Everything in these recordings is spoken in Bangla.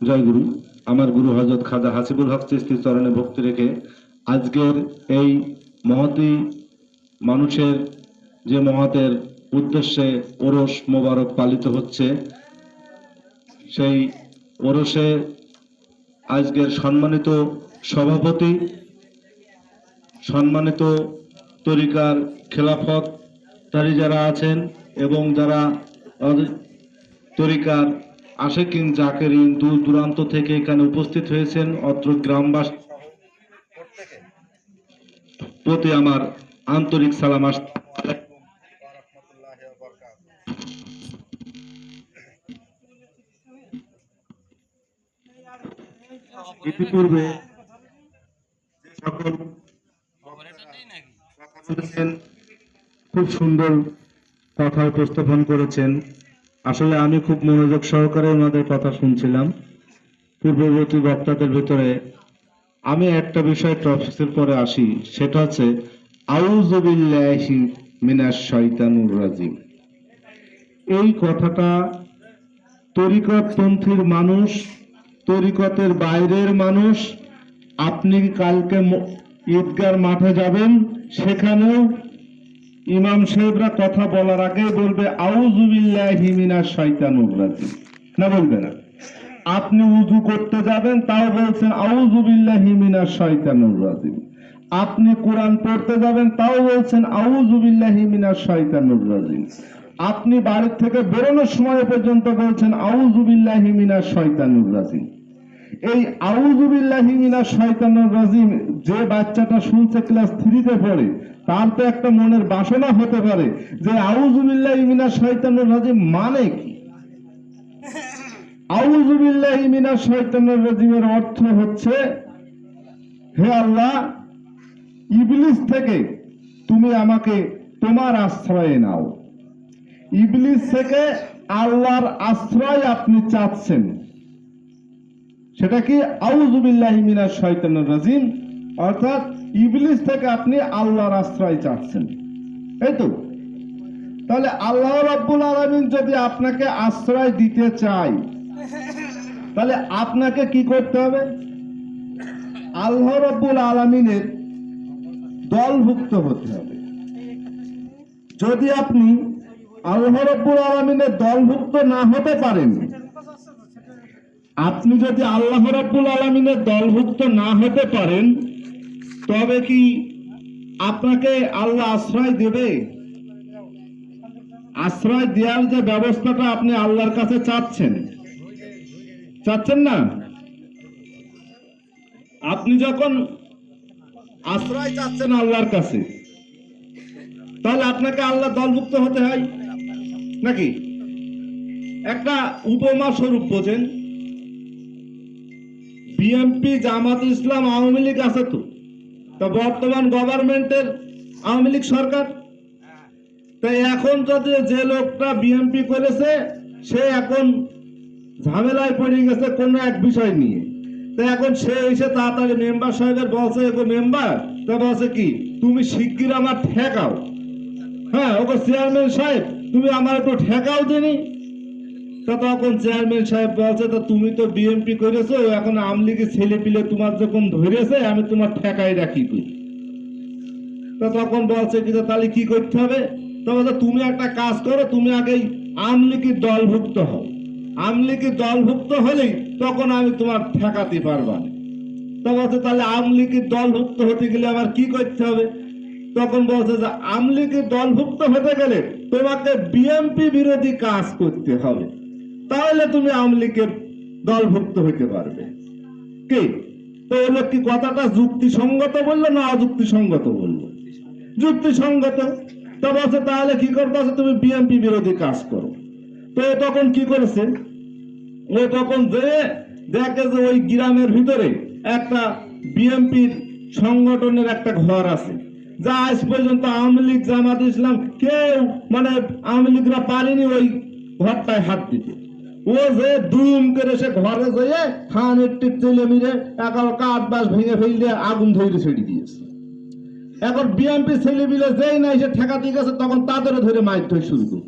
জয় গুরু। আমার গুরু হজরত খাজা হাসিবুল হক চিস্তি চরণে ভক্তি রেখে আজকের এই মহতি মানুষের যে মহাতের উদ্দেশ্যে ওরস মোবারক পালিত হচ্ছে, সেই ওরসে আজকের সম্মানিত সভাপতি, সম্মানিত তরিকার খেলাফত তারি যারা আছেন এবং যারা তরিকার আশেকিন জাকেরিন দূর দূরান্ত থেকে এখানে উপস্থিত হয়েছেন অত্র গ্রামবাসী প্রতি আমার আন্তরিক সালাম আস ইতিপূর্বে সকল খুব সুন্দর কথা উপস্থাপন করেছেন। আসলে আমি খুব মনোযোগ সহকারে ওনাদের কথা শুনছিলাম। পূর্ববর্তী বক্তাদের ভিতরে আমি একটা বিষয় টপিক্সের পরে আসি, সেটা হচ্ছে আউজুবিল্লাহি মিনাশ শয়তানুর রাজিম। এই কথাটা তরিকতপন্থীর মানুষ, তরিকতের বাইরের মানুষ, আপনি কালকে ঈদগার মাঠে যাবেন, সেখানেও ইমাম সাহেবরা কথা বলার আগে বলবে রাজিম। না বলবে না। আপনি উজু করতে যাবেন, তাও বলছেন আউজুবিল্লাহি মিনাশ শয়তানুর রাজিম। আপনি কোরআন পড়তে যাবেন, তাও বলছেন আউজুবিল্লাহি মিনাশ শয়তানুর রাজিম। আপনি বাড়ির থেকে বেরোনোর সময় পর্যন্ত বলছেন আউজুবিল্লাহি মিনাশ শয়তানুর রাজিম। এই আউজুবিল্লাহি মিনাশ শয়তানুর রাজিম, যে বাচ্চাটা শুনছে ক্লাস থ্রিতে পড়ে, তার তো একটা মনের বাসনা হতে পারে যে আউজুবিল্লাহি মিনাশ শয়তানুর রাজিম মানে কি? আউজুবিল্লাহি মিনাশ শয়তানির রাজিমের অর্থ হচ্ছে, হে আল্লাহ, ইবলিস থেকে তুমি আমাকে তোমার আশ্রয়ে নাও। ইবলিস থেকে আল্লাহর আশ্রয় আপনি চাচ্ছেন। সেটা কি আউজুবিল্লাহি মিনাশ শয়তানির রাজিম, অর্থাৎ ইবলিস থেকে আপনি আল্লাহর আশ্রয় চাচ্ছেন। এই তো। তাহলে আল্লাহ রাব্বুল আলামিন যদি আপনাকে আশ্রয় দিতে চায়, তাহলে আপনাকে কি করতে হবে? আল্লাহ রব্বুল আলমিনের দলভুক্ত হতে হবে। যদি আপনি আল্লাহ রব্বুল আলমিনের দলভুক্ত না হতে পারেন আপনি যদি আল্লাহ রব্বুল আলমিনের দলভুক্ত না হতে পারেন, তবে কি আপনাকে আল্লাহ আশ্রয় দেবে? আশ্রয় দেওয়ার যে ব্যবস্থাটা আপনি আল্লাহর কাছে চাচ্ছেন চাচ্ছেন না? আপনি যখন আশ্রয় চাচ্ছেন আল্লাহর কাছে, তাহলে আপনাকে আল্লাহ দলভুক্ত হতে হয় নাকি? একটা উপমা স্বরূপ বোঝেন। বিএনপি, জামাত ইসলাম, আওয়ামী লীগ আছে তো? তা বর্তমান গভর্নমেন্টের আওয়ামী লীগ সরকার? তাই এখন যদি যে লোকটা বিএনপি করেছে, সে এখন ঝামেলায় পড়ে গেছে কোন এক বিষয় নিয়ে। তো এখন সে এসে তাড়াতাড়ি মেম্বার সাহেবের বলছে, এগো মেম্বার, তা বলছে কি, তুমি শিগগির আমার ঠেকাও। হ্যাঁ ওকে চেয়ারম্যান সাহেব, তুমি আমার একটু ঠেকাও দিনি। তা তখন চেয়ারম্যান সাহেব বলছে, তা তুমি তো বিএমপি করেছ, এখন আমলিগের ছেলে পিলে তোমার যখন ধরেছে, আমি তোমার ঠেকাই রাখি তা তখন বলছে কি তাহলে কি করতে হবে? তো বলছে, তুমি একটা কাজ করো, তুমি আগেই আমলিগের দলভুক্ত হও। আমলিগের দলভুক্ত হলেই তখন আমি তোমার ঠেকাতে পারবা তো বলছে, তাহলে আমলিগের দলভুক্ত হতে গেলে আমার কি করতে হবে? তখন বলছে যে আমলিগের দলভুক্ত হতে গেলে তোমাকে বিএমপি বিরোধী কাজ করতে হবে। তাহলে তুমি আমলিগের দলভুক্ত হতে পারবে। কি? তো এই লোক কি কথাটা যুক্তিসঙ্গত বলল না অযুক্তিসঙ্গত বলল? যুক্তিসঙ্গত। তো বলছে, তাহলে কি করতে আছে তুমি বিএনপি বিরোধী কাজ করো। তো এ তখন কি করেছে? ও তখন যে দেখে যে ওই গ্রামের ভিতরে একটা বিএনপির সংগঠনের একটা ঘর আছে। যা আজ পর্যন্ত আওয়ামী লীগ, জামাত ইসলাম কেউ মানে আওয়ামী লীগরা পারেনি ওই ঘরটায় হাত দিতে। ও যে দুম করে সে ঘরে যেয়ে খান একটি তেলে মিলে একার কাঠ বাস ভেঙে আগুন ধরে ছেড়ে দিয়েছে। এখন ছেলে মিলে যেই গেছে, তখন ধরে শুরু করে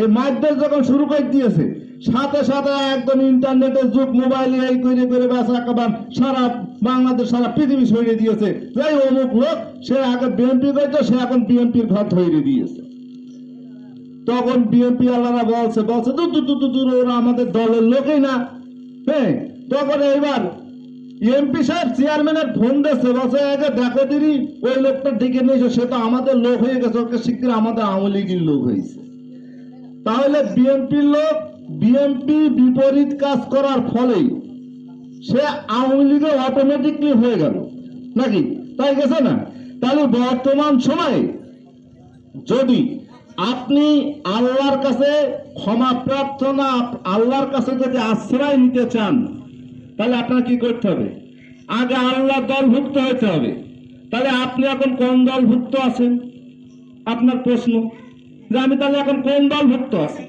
এই মারধর যখন শুরু করে দিয়েছে, সাথে সাথে একদম ইন্টারনেটের যুগ, মোবাইল এই করে করে ব্যাস একেবারে সারা বাংলাদেশ, সারা পৃথিবী সরিয়ে দিয়েছে। এই অমুক লোক সে আগে বিএনপি করতো, সে এখন বিএনপির ঘর ধরে দিয়েছে। তখন বিএনপি আল্লাহরা বলছে বলছে তো দূর দূর ওরা আমাদের দলের লোকই না। হ্যাঁ তখন এইবার এমপি সাহেব চেয়ারম্যানের ফোন দিচ্ছে বলছে আগে দেখো দিদি, ওই লোকটা ডেকে নিয়েছে সে তো আমাদের লোক হয়ে গেছে, ওকে শীঘ্র আমাদের আওয়ামী লীগের লোক হয়েছে। তাহলে বিএনপির লোক বিএনপি বিপরীত কাজ করার ফলেই সে আওয়ামী লীগে অটোমেটিকলি হয়ে গেল। নাকি? তাই গেছে না? তাহলে বর্তমান সময়ে যদি আপনি আল্লাহর কাছে ক্ষমা প্রার্থনা, আল্লাহর কাছে যদি আশ্রয় নিতে চান, তাহলে আপনার কি করতে হবে? আগে আল্লাহ দলভুক্ত হতে হবে। তাহলে আপনি এখন কোন দলভুক্ত আছেন? আপনার প্রশ্ন। যে আমি তাহলে এখন কোন দলভুক্ত আছি?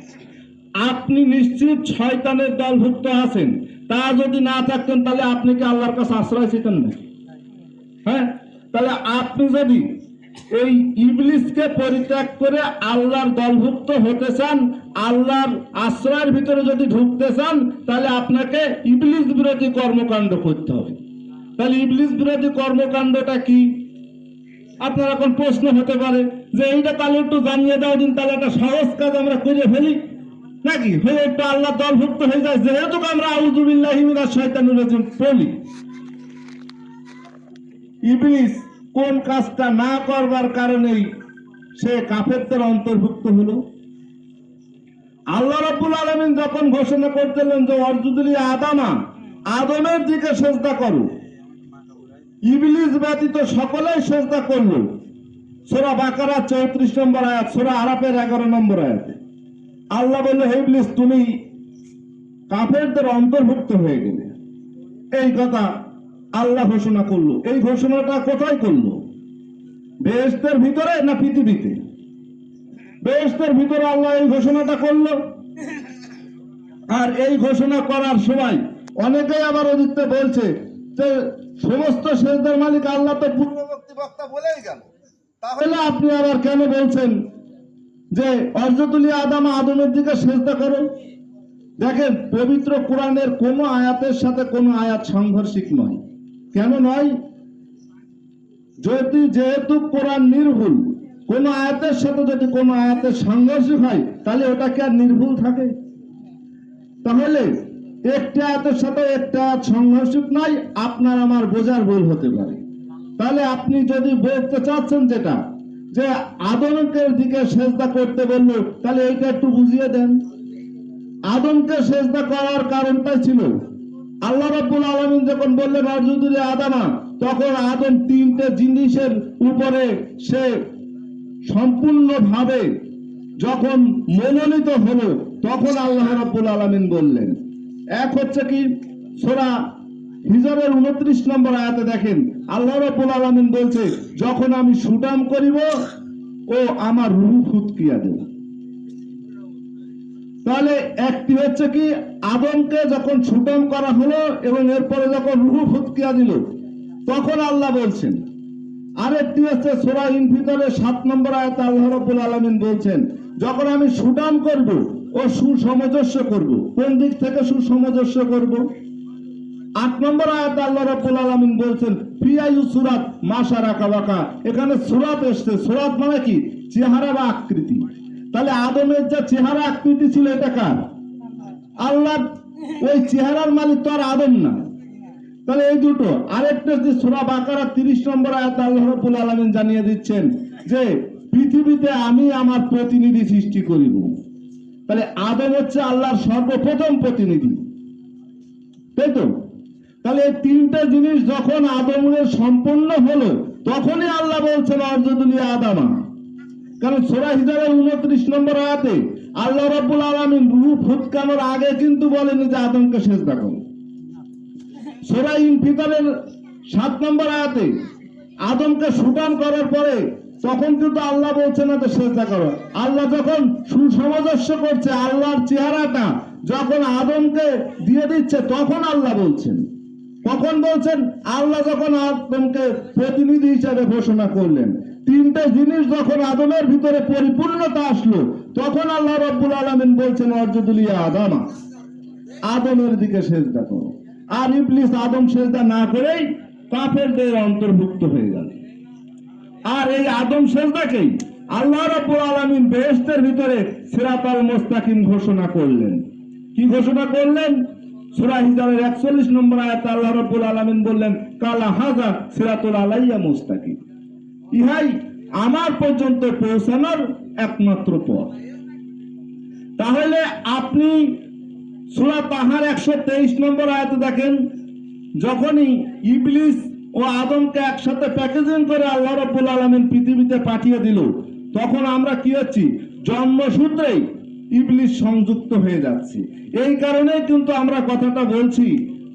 আপনি নিশ্চিত শয়তানের দলভুক্ত আছেন। তা যদি না থাকতেন, তাহলে আপনি কি আল্লাহর কাছে আশ্রয় চেতেন না হ্যাঁ? তাহলে আপনি যদি এই ইবলিসকে পরিত্যাগ করে আল্লাহর দলভুক্ত হতে চান, আল্লাহর আশ্রয়ের ভিতরে যদি ঢুকতে চান, তাহলে আপনাকে ইবলিস বিরোধী কর্মকাণ্ড করতে হবে। তাহলে ইবলিস বিরোধী কর্মকাণ্ডটা কি? আপনার এখন প্রশ্ন হতে পারে যে এইটা তাহলে একটু জানিয়ে দাও দিন, তাহলে একটা সহজ কাজ আমরা করে ফেলি। নাকি? হয়ে একটু আল্লাহ দলভুক্ত হয়ে যায়, যেহেতু আমরা মিনাশ শয়তানির রাজিম বলি। ইবলিস কোন কাজটা না করবার কারণেই সে কাফেরদের অন্তর্ভুক্ত হলো। আল্লাহ রাব্বুল আলামিন যখন ঘোষণা করতেলেন যে অর্জুদুলি আদামা, আদমের দিকে সেজদা করো। ইবলিস ব্যতীত সকলেই সেজদা করল। সোরা বাকারা চৌত্রিশ নম্বর আয়াত, সোরা আরাপের এগারো নম্বর আয়াতে। আল্লাহ বলল, হে ইবলিস, তুমি কাফেরদের অন্তর্ভুক্ত হয়ে গেলে। এই কথা আল্লাহ ঘোষণা করল। এই ঘোষণাটা কোথায় করল? বেহেস্তের ভিতরে না পৃথিবীতে? বেহেস্তের ভিতরে আল্লাহ এই ঘোষণাটা করল। আর এই ঘোষণা করার সময় অনেকেই আবার ওদিকতে বলছে যে সমস্ত শেষদের মালিক আল্লাহ তো পূর্ববর্তী বক্তা বলেই গেল। তাহলে আপনি আবার কেন বলছেন যে অর্জতুলি আদাম আদমের দিকে সেজদা করো? দেখেন, পবিত্র কোরআনের কোনো আয়াতের সাথে কোনো আয়াত সাংঘর্ষিক নয়। কেন নয় যদি যেহেতু কোরআন নির্ভুল, কোন আয়াতের সাথে যদি কোন আয়াতের সাংঘর্ষিক হয়, তাহলে ওটা কি আর নির্ভুল থাকে? তাহলে একটা আয়াতের সাথে একটা আয়াত সংঘর্ষিক নয় আপনার আমার বোঝার ভুল হতে পারে। তাহলে আপনি যদি বলতে চাচ্ছেন যেটা, যে আদমকের দিকে সেজদা করতে বলল, তাহলে এইটা একটু বুঝিয়ে দেন। আদমকে সেজদা করার কারণটাই ছিল আল্লাহ রাব্বুল আলামিন যখন বললেন অর্জুদুরে আদামা তখন আদম তিনটে জিনিসের উপরে সে সম্পূর্ণভাবে যখন মনোনীত হলো, তখন আল্লাহ রাব্বুল আলামিন বললেন। এক হচ্ছে কি, সোরা হিজরের উনত্রিশ নম্বর আয়াতে দেখেন, আল্লাহ রাব্বুল আলামিন বলছে, যখন আমি সুটাম করিব, ও আমার রূহ ফুৎকিয়া দেব। তাহলে একটি হচ্ছে কি, আদমকে যখন ছুটন করা হলো এবং এরপরে যখন রুহু ফুৎকিয়া দিল, তখন আল্লাহ বলছেন, আরেকটি হচ্ছে সোরা ইনফিতরের সাত নম্বর আয়াতে আল্লাহ রাব্বুল আলামিন বলছেন, যখন আমি সুটান করব ও সুসমজস্য করব, কোন দিক থেকে সুসমজস্য করব? আট নম্বর আয়াতে আল্লাহ রাব্বুল আলামিন বলছেন পিয়ায়ু সুরাত মাশা রাকা বাকা এখানে সুরাত এসছে, সুরাত মানে কি? চেহারা বা আকৃতি। তাহলে আদমের যা চেহারা আকৃতি ছিল এটা কার? আল্লাহ ওই চেহারার মালিক তো আর আদম না। তাহলে এই দুটো। আরেকটা যে সুরা বাকারা তিরিশ নম্বর আয়াত আল্লাহ রাব্বুল আলামিন জানিয়ে দিচ্ছেন যে, পৃথিবীতে আমি আমার প্রতিনিধি সৃষ্টি করিব। তাহলে আদম হচ্ছে আল্লাহর সর্বপ্রথম প্রতিনিধি। তাই তো? তাহলে এই তিনটা জিনিস যখন আদমের সম্পূর্ণ হলো, তখনই আল্লাহ বলছেন অর্জদুলিয়া আদামা। কারণ সোরা উনত্রিশ নম্বর আয়াতে আল্লাহ রাব্বুল আলামিন রূহ ফুৎকানোর আগে কিন্তু বলেনি যে আদমকে সেজদা করো। সোরা ইনফিতারের সাত নম্বর আয়াতে আদমকে সুটান করার পরে তখন কিন্তু আল্লাহ বলছে না যে সেজদা করো। আল্লাহ যখন সুসামঞ্জস্য করছে, আল্লাহর চেহারাটা যখন আদমকে দিয়ে দিচ্ছে, তখন আল্লাহ বলছেন। কখন বলছেন, আল্লাহ যখন আদমকে প্রতিনিধি হিসাবে ঘোষণা করলেন। তিনটে জিনিস যখন আদমের ভিতরে পরিপূর্ণতা আসলো, তখন আল্লাহ রব্বুল আলমিন বলছেন অর্জুদুলিয়া আদামা। আদমের দিকে সেজদা করো। আর ইবলিস আদম সেজদা না করেই কাফেরদের অন্তর্ভুক্ত হয়ে গেল। আর এই আদম সেজদাকেই আল্লাহ রাব্বুল আলামিন বেহেশতের ভিতরে সিরাতাল মুস্তাকিম ঘোষণা করলেন। কি ঘোষণা করলেন? সূরা হিজরের 41 নম্বর আয়াতে আল্লাহ রাব্বুল আলামিন বললেন, কালা হাজা সিরাতুল আলাইয়া মুস্তাকিম। ইহাই আমার পর্যন্ত পৌঁছানোর একমাত্র পথ। তাহলে আপনি সূরা তাহার 123 নম্বর আয়াতে দেখেন, যখনই ইবলিস ও আদমকে একসাথে প্যাকেজিং করে আল্লাহ রাব্বুল আলামিন পৃথিবীতে পাঠিয়ে দিল, তখন আমরা কি হচ্ছি? জন্মসূত্রেই ইবলিস সংযুক্ত হয়ে যাচ্ছি। এই কারণেই কিন্তু আমরা কথাটা বলছি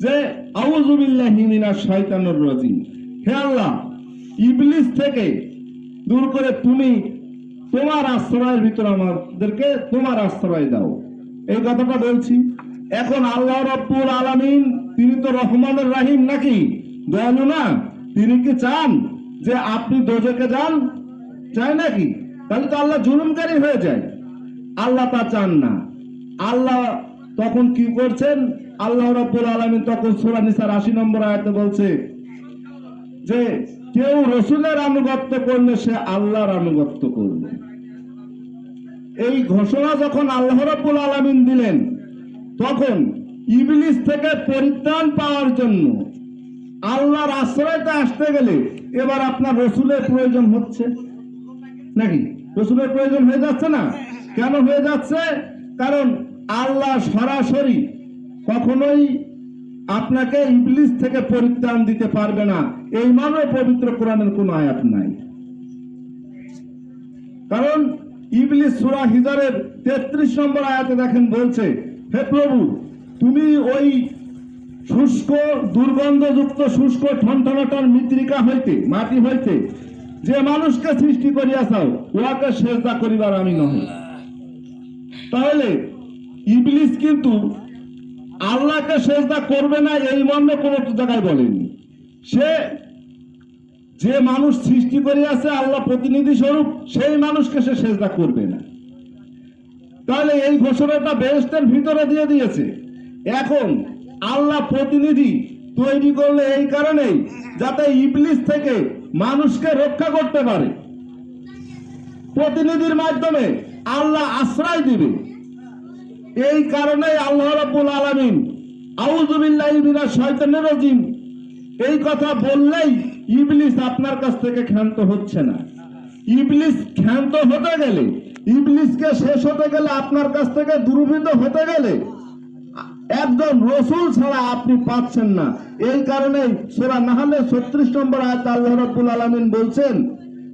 যে আউযুবিল্লাহি মিনাশ শাইতানির রাজিম। হে আল্লাহ ইবলিস থেকে দূর করে তুমি তোমার আশ্রয়ের ভিতরে আমাদেরকে তোমার আশ্রয় দাও। এই কথাটা বলছি। এখন আল্লাহ রব্বুল আলামিন, তিনি তো রহমানের রাহিম নাকি? দয়ালু না? তিনি কি চান যে আপনি দোজকে যান? চায় নাকি? তাহলে তো আল্লাহ জুলুমকারী হয়ে যায়। আল্লাহ তা চান না। আল্লাহ তখন কি করছেন? আল্লাহ রব্বুল আলামিন তখন সূরা নিসার 80 নম্বর আয়াতে বলছে যে কেউ রসুলের আনুগত্য করলে সে আল্লাহর আনুগত্য করবে। এই ঘোষণা যখন আল্লাহ রাব্বুল আলামিন দিলেন, তখন ইবলিস থেকে পরিত্রাণ পাওয়ার জন্য আল্লাহর আশ্রয়তে আসতে গেলে এবার আপনার রসুলের প্রয়োজন হচ্ছে। নাকি? রসুলের প্রয়োজন হয়ে যাচ্ছে না? কেন হয়ে যাচ্ছে? কারণ আল্লাহ সরাসরি কখনোই আপনাকে ইবলিস থেকে পরিত্রাণ দিতে পারবে না। এই মানে পবিত্র কোরআনের কোনো আয়াত নাই। কারণ ইবলিস সূরা হিজরের 33 নম্বর আয়াতে দেখেন বলছে, হে প্রভু, তুমি ওই শুষ্ক, দুর্গন্ধযুক্ত, শুষ্ক, ঠনঠনাটার মৃত্তিকা হইতে, মাটি হইতে যে মানুষকে সৃষ্টি করিয়াছাও, উহাকে সেজদা করিবার আমি নহে। তাহলে ইবলিস কিন্তু আল্লাহকে সেজদা করবে না, এই মর্মে কোনো জায়গায় বলেনি। সে যে মানুষ সৃষ্টি করিয়াছে আল্লাহ প্রতিনিধি স্বরূপ, সেই মানুষকে সে সেজদা করবে না। তাহলে এই ঘোষণাটা বেহেস্তের ভিতরে দিয়ে দিয়েছে। এখন আল্লাহ প্রতিনিধি তৈরি করলে এই কারণেই যাতে ইবলিস থেকে মানুষকে রক্ষা করতে পারে। প্রতিনিধির মাধ্যমে আল্লাহ আশ্রয় দিবে। এই কারণেই আল্লাহ রাব্বুল আলামিন আউযুবিল্লাহি মিনাশ শয়তানির এই কথা বললেই ইবলিস আপনার কাছ থেকে ক্ষান্ত হচ্ছে না। ইবলিস ক্ষান্ত হতে গেলে, ইবলিসকে শেষ হতে গেলে আপনার কাছ থেকে দুর্বৃত হতে গেলে, একজন রসুল ছাড়া আপনি পাচ্ছেন না। এই কারণে সোরা নাহলে ছত্রিশ নম্বর আয়াত আল্লাহ রাব্বুল আলামিন বলছেন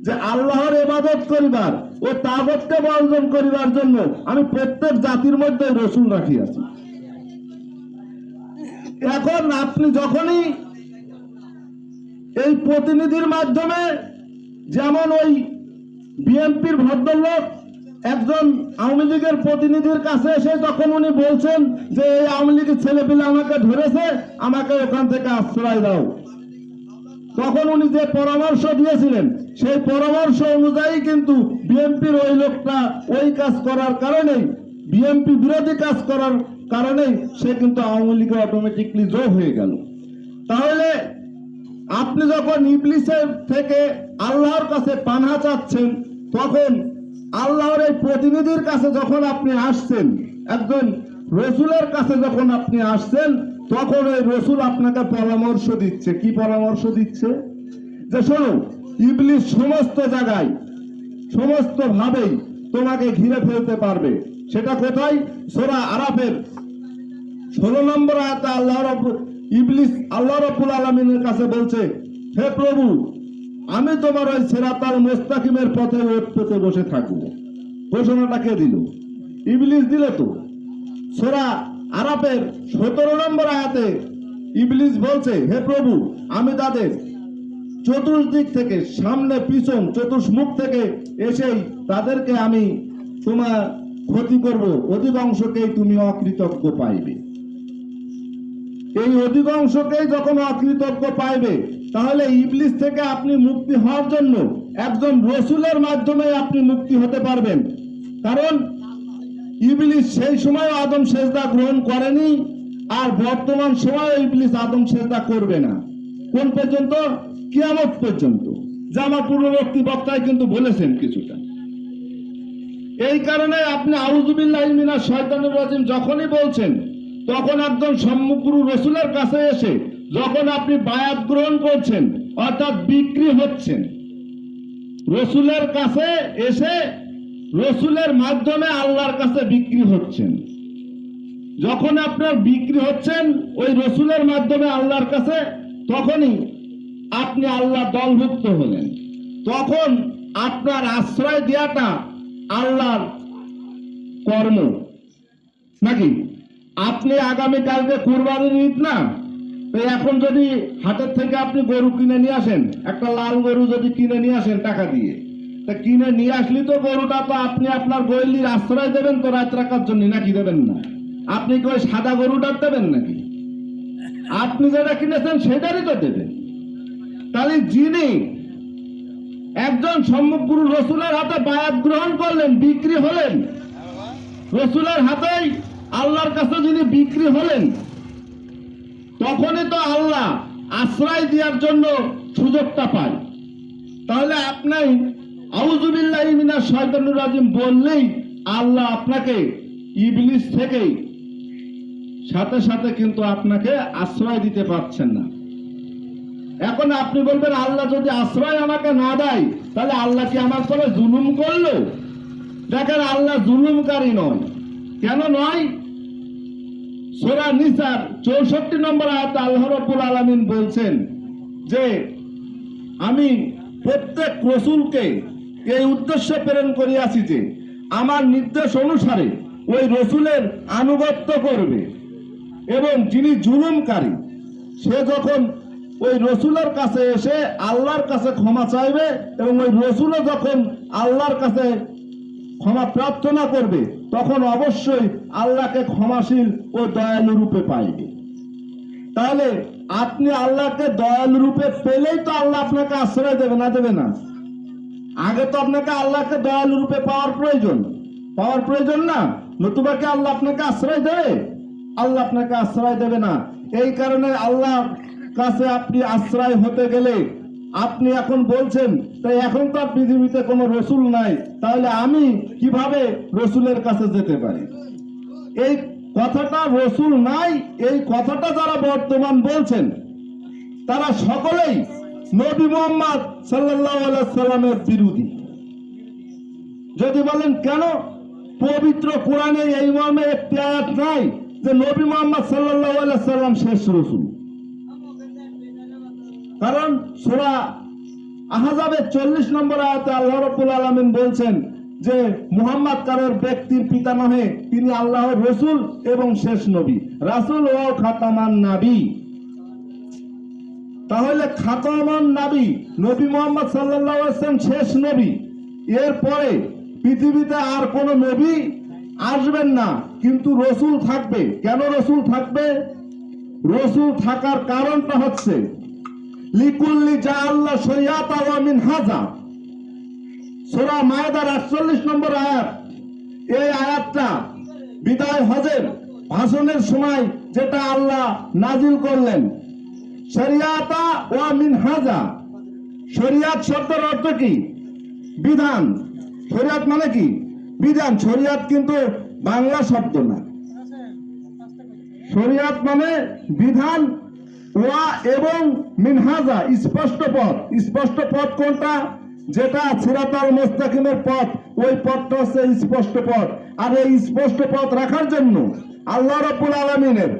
যে, আল্লাহর ইবাদত করিবার ও তাগতকে বর্জন করিবার জন্য আমি প্রত্যেক জাতির মধ্যে রসুল রাখিয়াছি। এখন আপনি যখনই এই প্রতিনিধির মাধ্যমে যেমন ওই বিএনপির ভদ্রলোক একজন আওয়ামী লীগের প্রতিনিধির কাছে এসে যখন উনি বলছেন যে, এই আওয়ামী লীগের ছেলেপিলে আমাকে ধরেছে, আমাকে ওখান থেকে আশ্রয় দাও। তখন উনি যে পরামর্শ দিয়েছিলেন সেই পরামর্শ অনুযায়ী কিন্তু বিএনপির ওই লোকটা ওই কাজ করার কারণেই বিএনপি বিরোধী কাজ করার কারণেই সে কিন্তু আওয়ামী লীগে অটোমেটিকলি যোগ হয়ে গেল। তাহলে আপনি যখন ইবলিসের থেকে আল্লাহর কাছে পানা চাচ্ছেন, তখন আল্লাহর এই প্রতিনিধির কাছে যখন আপনি আসছেন, একজন রসুলের কাছে যখন আপনি আসছেন, তখন ওই রসুল আপনাকে পরামর্শ দিচ্ছে। কি পরামর্শ দিচ্ছে? যে শোনো ইবলিস সমস্ত জায়গায়, সমস্ত ভাবেই তোমাকে ঘিরে ফেলতে পারবে। সেটা কোথায়? সোরা আরাফের। ষোলো নম্বর আয়াতে আল্লাহ ইবলিস আল্লাহ রব্বুল আলমিনের কাছে বলছে, হে প্রভু, আমি তোমার ওই সেরাতাল মোস্তাকিমের পথে ওট পেতে বসে থাকব। ঘোষণাটা কে দিল? ইবলিস দিল তো। সোরা আরাফের সতেরো নম্বর আয়াতে ইবলিস বলছে, হে প্রভু, আমি তাদের চতুর্দিক থেকে, সামনে, পিছন চতুর্মুখ থেকে এসেই তাদেরকে আমি তোমার ক্ষতি করব। অধিকাংশকেই তুমি অকৃতজ্ঞ পাইবে। এই অধিকাংশকেই যখন অকৃতজ্ঞ পাইবে, তাহলে ইবলিস থেকে আপনি মুক্তি হওয়ার জন্য একজন রসুলের মাধ্যমে আপনি মুক্তি হতে পারবেন। কারণ ইবলিস সেই সময় আদম সেজদা গ্রহণ করেনি, আর বর্তমান সময়ে ইবলিস আদম সেজদা করবে না। কোন পর্যন্ত? কিয়ামত পর্যন্ত যা আমার পূর্ববর্তী বক্তায় কিন্তু বলেছেন কিছুটা। এই কারণে আপনি আউজুবিল্লাহ মিনা শয়তানুর রাজিম যখনই বলছেন, তখন একজন সম্মুখগুরু রসুলের কাছে এসে যখন আপনি বায়াত গ্রহণ করছেন, অর্থাৎ বিক্রি হচ্ছেন, রসুলের কাছে এসে রসুলের মাধ্যমে আল্লাহর কাছে বিক্রি হচ্ছেন। যখন আপনার বিক্রি হচ্ছেন, ওই রসুলের মাধ্যমে আল্লাহর কাছে, তখনই আপনি আল্লাহ দলভুক্ত হলেন। তখন আপনার আশ্রয় দেওয়াটা আল্লাহর কর্ম। নাকি? আপনি আগামী কালকে কুরবানির ঈদ না? তো এখন যদি হাটের থেকে আপনি গরু কিনে নিয়ে আসেন, একটা লাল গরু যদি কিনে নিয়ে আসেন টাকা দিয়ে, তা কিনে নিয়ে আসলি তো গরুটা তো আপনি আপনার গৈলির আশ্রয় দেবেন তো রাত রাখার জন্য, নাকি দেবেন না? আপনি কি ওই সাদা গরুটা দেবেন নাকি? আপনি যেটা কিনেছেন সেটারই তো দেবেন। তাহলে যিনি একজন সম্মুখগুরু রসুলের হাতে বায়াত গ্রহণ করলেন, বিক্রি হলেন, রসুলের হাতেই আল্লাহর কাছে যিনি বিক্রি হলেন, তখনই তো আল্লাহ আশ্রয় দেওয়ার জন্য সুযোগটা পায়। তাহলে আপনি আউজুবিল্লাহ মিনা শয়তানুর রাজিম বললেই আল্লাহ আপনাকে ইবলিস থেকেই সাথে সাথে কিন্তু আপনাকে আশ্রয় দিতে পারছেন না। এখন আপনি বলবেন, আল্লাহ যদি আশ্রয় আমাকে না দেয়, তাহলে আল্লাহ কি আমার করে জুলুম করল? দেখেন, আল্লাহ জুলুমকারী নয়। কেন নয়? সোরা নিসার চৌষট্টি নম্বর আয়াতে আল্লাহ রব্বুল আলামিন বলছেন যে, আমি প্রত্যেক রসুলকে এই উদ্দেশ্যে প্রেরণ করিয়াছি যে, আমার নির্দেশ অনুসারে ওই রসুলের আনুগত্য করবে। এবং যিনি জুলুমকারী, সে যখন ওই রসুলের কাছে এসে আল্লাহর কাছে ক্ষমা চাইবে এবং ওই রসুলও যখন আল্লাহর কাছে ক্ষমা প্রার্থনা করবে, তখন অবশ্যই আল্লাহকে ক্ষমাশীল ও দয়ালু রূপে পাইবে। তাহলে আপনি আল্লাহকে দয়ালু রূপে পেলেই তো আল্লাহ আপনাকে আশ্রয় দেবে, না দেবে না? আগে তো আপনাকে আল্লাহকে দয়ালু রূপে পাওয়ার প্রয়োজন। পাওয়ার প্রয়োজন না। নতুবা কি আল্লাহ আপনাকে আশ্রয় দেবে? আল্লাহ আপনাকে আশ্রয় দেবে না। এই কারণে আল্লাহ কাছে আপনি আশ্রয় হতে গেলে আপনি এখন বলছেন তাই এখন তো পৃথিবীতে কোনো রসুল নাই, তাহলে আমি কীভাবে রসুলের কাছে যেতে পারি? এই কথাটা রসুল নাই, এই কথাটা যারা বর্তমান বলছেন, তারা সকলেই নবী মোহাম্মদ সাল্লাহ সাল্লামের বিরোধী। যদি বলেন, কেন? পবিত্র কোরআনে এই মর্মে একটি আয়াত নাই যে নবী মোহাম্মদ সাল্লাহ সাল্লাম শেষ রসুল। কারণ সোরা আহাজাবের চল্লিশ নম্বর আয়াতে আল্লাহ রব্বুল আলমিন বলছেন যে মুহাম্মদ কারোর ব্যক্তির পিতা নহে, তিনি আল্লাহর রসুল এবং শেষ নবী। রাসুল ও খাতামান নাবী। তাহলে খাতামান নাবী, নবী মোহাম্মদ সাল্লাহ শেষ নবী। এরপরে পৃথিবীতে আর কোনো নবী আসবেন না, কিন্তু রসুল থাকবে। কেন রসুল থাকবে? রসুল থাকার কারণটা হচ্ছে লিকুল্লি যা আল্লাহ সৈয়াত আওয়ামিন হাজা। সোরা মায়দার আটচল্লিশ নম্বর আয়াত। এই আয়াতটা বিদায় হজের ভাষণের সময় যেটা আল্লাহ নাজিল করলেন। শরিয়াতা ওয়া মিন হাজা। শরিয়াত শব্দের অর্থ কি? বিধান। শরিয়াত মানে কি? বিধান। শরিয়াত কিন্তু বাংলা শব্দ না। শরিয়াত মানে বিধান ওয়া এবং মিনহাজা, স্পষ্ট পথ। স্পষ্ট পথ কোনটা? যেটা সিরাতাল মোস্তাকিমের পথ। ওই পথটা হচ্ছে স্পষ্ট পথ। আর এই স্পষ্ট পথ রাখার জন্য আল্লাহ রাব্বুল আলামিনের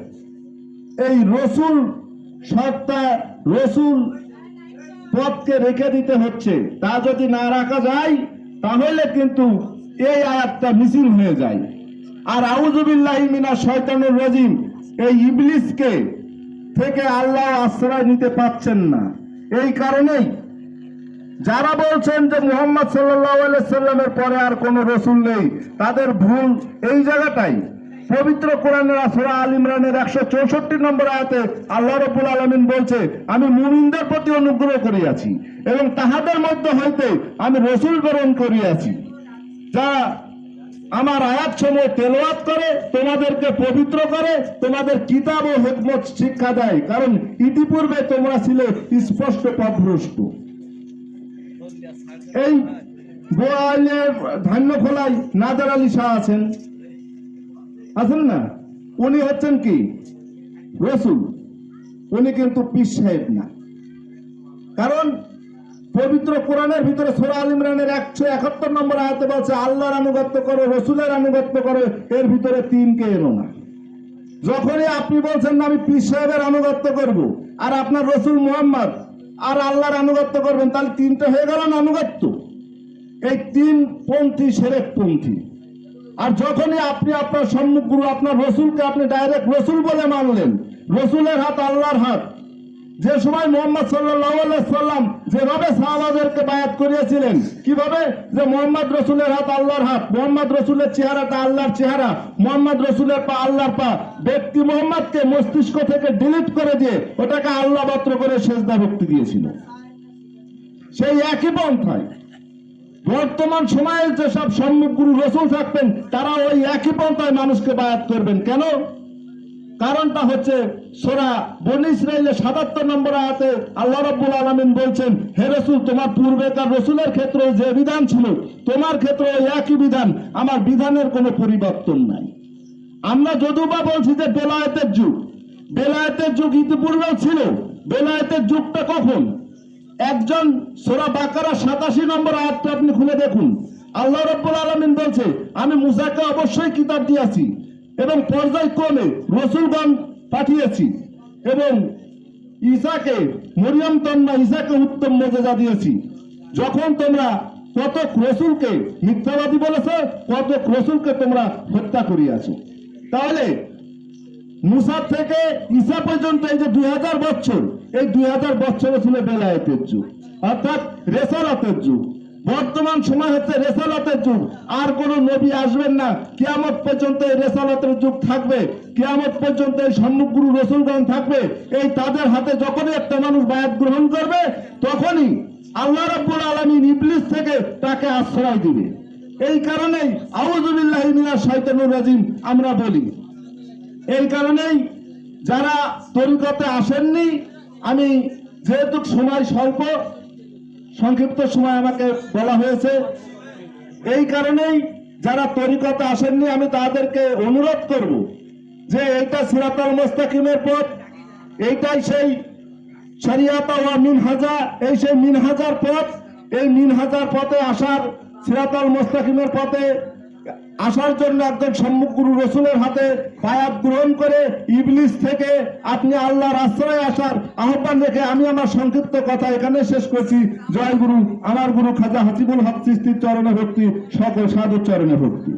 এই রসুল, সত্তা রসুল পথকে রেখে দিতে হচ্ছে। তা যদি না রাখা যায়, তাহলে কিন্তু এই আয়াতটা মিছিল হয়ে যায়। আর আউজুবিল্লাহ মিনা শয়তানুর রাজিম, এই ইবলিসকে থেকে আল্লাহ আশ্রয় নিতে পাচ্ছেন না। এই কারণেই যারা বলছেন যে মুহাম্মদ সাল্লামের পরে আর কোনো রসুল নেই, তাদের ভুল এই জায়গাটাই। পবিত্র কোরআনের আসরা আল ইমরানের একশো চৌষট্টি নম্বর আয়াতে আল্লাহ রবুল আলমিন বলছে, আমি মুমিনদের প্রতি অনুগ্রহ করিয়াছি এবং তাহাদের মধ্যে হইতে আমি রসুল প্রেরণ করিয়াছি। যা আমার আয়াত সময় তেলাওয়াত করে, তোমাদেরকে পবিত্র করে, তোমাদের কিতাব ও হেকমত শিক্ষা দেয়। কারণ ইতিপূর্বে তোমরা ছিলে স্পষ্ট পথভ্রষ্ট এই বোয়ালের ধান্য খোলাই নাজার আলী শাহ আছেন। আছেন না? উনি হচ্ছেন কি? রসুল। উনি কিন্তু পীর সাহেব না। কারণ পবিত্র কোরআনের ভিতরে সোরা আল ইমরানের একশো একাত্তর নম্বর আয়াতে বলছে, আল্লাহর আনুগত্য করো, রসুলের আনুগত্য করো, এর ভিতরে তিনকে এনো না। যখনই আপনি বলছেন না, আমি পীর সাহেবের আনুগত্য করব, আর আপনার রসুল মোহাম্মদ আর আল্লাহর আনুগত্য করবেন, তাহলে তিনটা হয়ে গেল না আনুগত্য? এই তিন পন্থী সেরেক পন্থী। আর যখনই আপনি আপনার সম্মুখ গুরু, আপনার রসুলকে আপনি ডাইরেক্ট রসুল বলে মানলেন, রসুলের হাত আল্লাহর হাত যে সময় মোহাম্মদ সাল্লাম যেভাবে সাহাবাদেরকে বায়াত করিয়েছিলেন, কীভাবে? যে মোহাম্মদ রসুলের হাত আল্লাহর হাত, মোহাম্মদ রসুলের চেহারাটা আল্লাহর চেহারা, মোহাম্মদ রসুলের পা আল্লাহর পা। ব্যক্তি মোহাম্মদকে মস্তিষ্ক থেকে ডিলিট করে দিয়ে ওটাকে আল্লাহ মাত্র করে সেজদা ভক্তি দিয়েছিল। সেই একই পন্থায় বর্তমান সময়ে যেসব সম্মুখ গুরু রসুল থাকবেন, তারা ওই একই পন্থায় মানুষকে বায়াত করবেন। কেন? কারণটা হচ্ছে সোরা বন ইসরায়েলের সাতাত্তর নম্বর আয়াতে আল্লাহ রব্বুল আলমিন বলছেন, হে রসুল, তোমার পূর্বেকার রসুলের ক্ষেত্রে যে বিধান ছিল, তোমার ক্ষেত্রে একই বিধান। আমার বিধানের কোনো পরিবর্তন নাই। আমরা যদিও বলছি যে বেলায়েতের যুগ। বেলায়েতের যুগ ইতিপূর্বেও ছিল। বেলায়েতের যুগটা কখন? একজন সোরা বাকারা সাতাশি নম্বর আয়াতটা আপনি খুলে দেখুন। আল্লাহ রব্বুল আলমিন বলছে, আমি মুসাকে অবশ্যই কিতাব দিয়েছি এবং পর্যায়ক্রমে রসুলগণ পাঠিয়েছি এবং ঈসাকে মরিয়ম তন্মা ঈসাকে উত্তম মর্যাদা দিয়েছি। যখন তোমরা কত রসুলকে মিথ্যাবাদী বলেছ কত রসুলকে তোমরা হত্যা করিয়াছ। তাহলে মুসার থেকে ঈসা পর্যন্ত এই যে দুই হাজার বছর, এই দুই হাজার বছরে ছিল বেলায়েতের যুগ, অর্থাৎ রেসালাতের যুগ। বর্তমান সময় হচ্ছে রেসালতের যুগ। আর কোন নবী আসবেন না। কিয়ামত পর্যন্ত এই রেসালাতের যুগ থাকবে। কিয়ামত পর্যন্ত এই সম্মুখগুরু রসুলগণ থাকবে। এই তাদের হাতে যখনই একটা মানুষ বায়াত গ্রহণ করবে, তখনই আল্লাহ রাব্বুল আলামিন ইবলিস থেকে তাকে আশ্রয় দিবে। এই কারণেই আউযুবিল্লাহি মিনাশ শাইতানির রাজিম আমরা বলি। এই কারণেই যারা তরিকতে আসেননি, আমি যেহেতু সময় স্বল্প সংক্ষিপ্ত সময় আমাকে বলা হয়েছে। এই কারণেই যারা তরিকতে আসেননি, আমি তাদেরকে অনুরোধ করব যে এইটা সিরাতাল মোস্তাকিমের পথ, এইটাই সেই শরিয়াতা ওয়া মিনহাজা, এই সেই মিনহাজার পথ, এই মিনহাজার পথে আসার সিরাতাল মোস্তাকিমের পথে আসার জন্য একজন সম্মুখ গুরু রসুলের হাতে পায়াত গ্রহণ করে ইবলিস থেকে আপনি আল্লাহর আশ্রয় আসার আহ্বান রেখে আমি আমার সংক্ষিপ্ত কথা এখানে শেষ করছি। জয় গুরু, আমার গুরু খাজা হাসিবুল হক সৃষ্টির চরণে ভক্তি, সকল সাধুর চরণে ভক্তি।